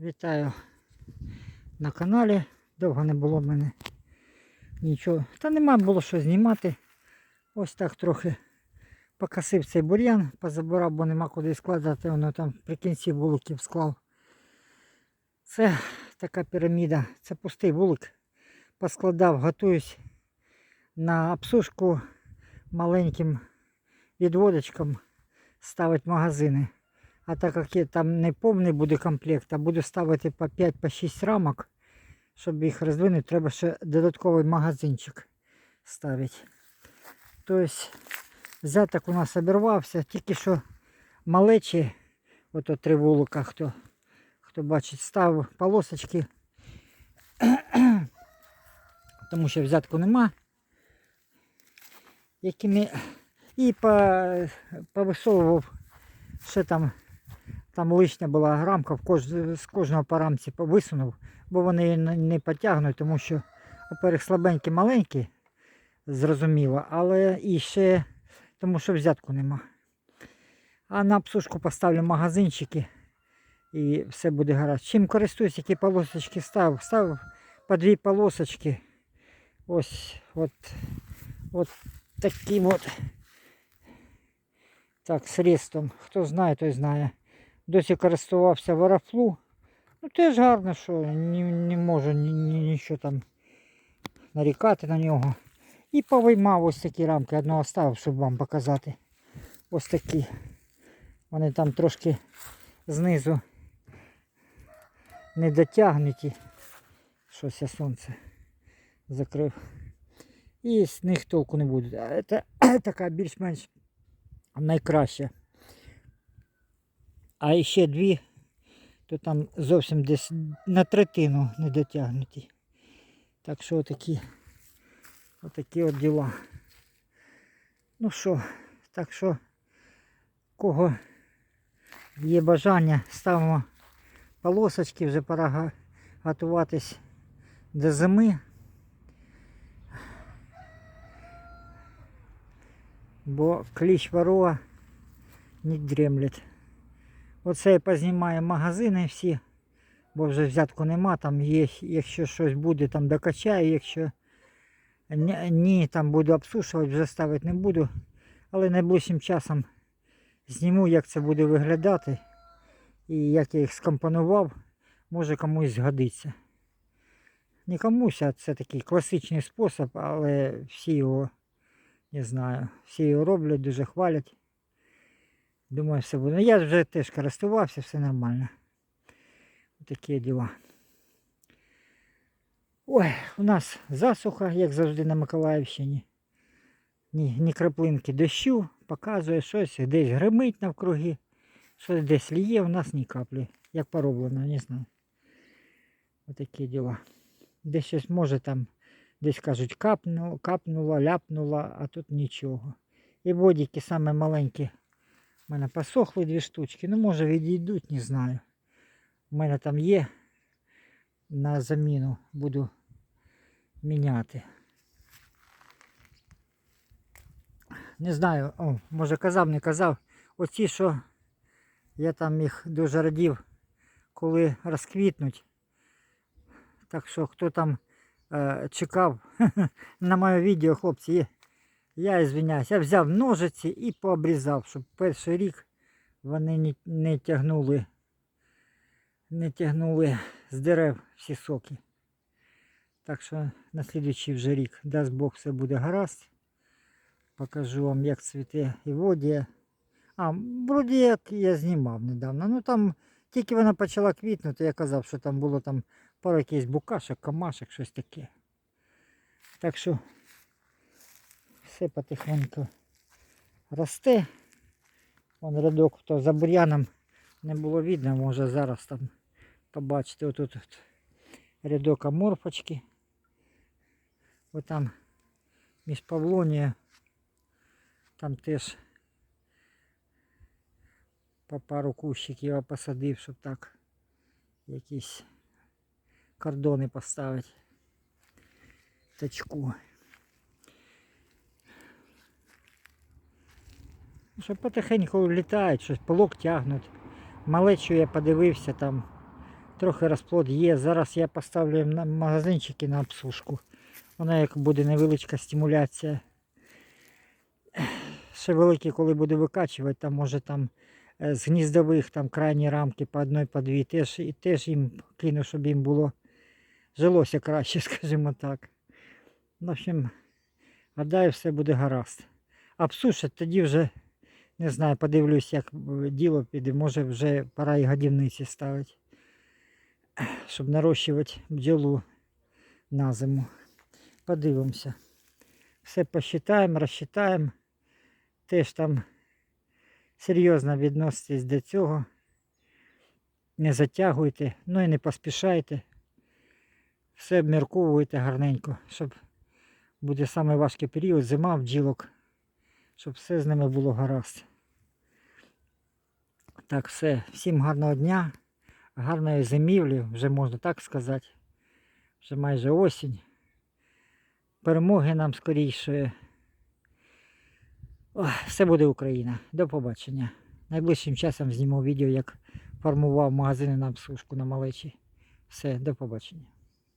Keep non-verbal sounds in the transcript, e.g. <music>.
Вітаю на каналі. Довго не було в мене нічого. Та нема було що знімати. Ось так трохи покосив цей бур'ян, позабирав, бо нема куди складати. Воно там при кінці вуликів склав. Це така піраміда, це пустий вулик. Поскладав, готуюсь на обсушку маленьким відводочком ставити магазини. А так як я там не повний буде комплект, а буду ставити по 5-6 рамок, щоб їх роздвинути, треба ще додатковий магазинчик ставити. Тобто взяток у нас обірвався, тільки що малечі, ото три вулика, хто, хто бачить, ставив полосочки, <coughs> тому що взятку нема. Якими і по, повисовував ще там там лишня була грамка, в кож... з кожного по рамці висунув, бо вони її не- потягнуть, тому що, по-перше, слабенькі, маленькі, зрозуміло, але і ще тому що взятку нема. А на обсушку поставлю магазинчики і все буде гаразд. Чим користуюсь, які полосочки ставив? Ставив по дві полосочки. Ось от, от таким от. Так, средством. Хто знає, той знає. Досі користувався варафлу. Ну теж гарно, що не, не можу ні, ні, нічого там нарікати на нього. І повиймав ось такі рамки. Одного ставив, щоб вам показати. Ось такі. Вони там трошки знизу не дотягнуті. Щось я сонце закрив. І з них толку не буде. Це <clears throat> така більш-менш найкраща. А ще дві, то там зовсім десь на третину не дотягнуті. Так що отакі, отакі от діла. Ну що, так що, кого є бажання, ставимо полосочки, вже пора готуватись до зими. Бо кліщ ворова не дремлять. Оце я познімаю магазини всі, бо вже взятку нема, там є, якщо щось буде, там докачаю, якщо ні, там буду обсушувати, вже ставити не буду. Але найближчим часом зніму, як це буде виглядати і як я їх скомпонував, може комусь згодиться. Не комусь, а це такий класичний спосіб, але всі його, не знаю, всі його роблять, дуже хвалять. Думаю, все буде. Ну, Я вже теж користувався, все нормально. Такі діла. Ой, у нас засуха, як завжди на Миколаївщині. Ні, ні краплинки дощу, показує щось, десь гримить навкруги, щось десь ліє, у нас ні каплі. Як пороблено, не знаю. Отакі діла. Десь щось може там, десь кажуть, капнуло, капнуло, ляпнуло, а тут нічого. І водики саме маленькі. У мене посохли дві штучки. Ну, може відійдуть, не знаю. У мене там є на заміну. Буду міняти. Не знаю, о, може казав, не казав. Оці, що я там їх дуже радів, коли розквітнуть. Так що хто там е, чекав <laughs> на моє відео, хлопці, є. Я извиняюсь, я взяв ножиці і пообрізав, щоб перший рік вони не, не тягнули, не тягнули з дерев всі соки. Так що на слідуючий вже рік, дасть Бог, все буде гаразд. Покажу вам, як цвіте і водія. А, вроді як я знімав недавно. Ну там тільки вона почала квітнути, я казав, що там було там пару якихось букашок, камашок, щось таке. Так що все потихоньку росте. Вон рядок, то за бур'яном не було видно, може зараз там побачите отут от рядок аморфочки. Ось там між Павлонією, там теж по пару кущиків я посадив, щоб так якісь кордони поставити. Тачку. Що потихеньку літають, щось полок тягнуть. Малечу я подивився там Трохи розплод є. Зараз я поставлю на магазинчики на обсушку. Вона як буде невеличка стимуляція. Ще великі, коли буде викачувати, там може там е, з гніздових там крайні рамки по одной, по дві. Теж, і теж їм кину, щоб їм було жилося краще, <laughs> скажімо так. В общем, гадаю, все буде гаразд. Обсушать тоді вже, не знаю, подивлюсь, як е, діло піде. Може вже пора і годівниці ставити, щоб нарощувати бджолу на зиму. Подивимося. Все посчитаємо, розчитаємо. Теж там серйозно відноситесь до цього. Не затягуйте, ну і не поспішайте. Все обмірковуйте гарненько, щоб буде саме період, зима бджілок, щоб все з ними було гаразд. Так, все. Всім гарного дня, гарної зимівлі, вже можна так сказати. Вже майже осінь. Перемоги нам скоріше. Ой, все буде Україна. До побачення. Найближчим часом зніму відео, як формував магазини на обсушку на малечі. Все, до побачення.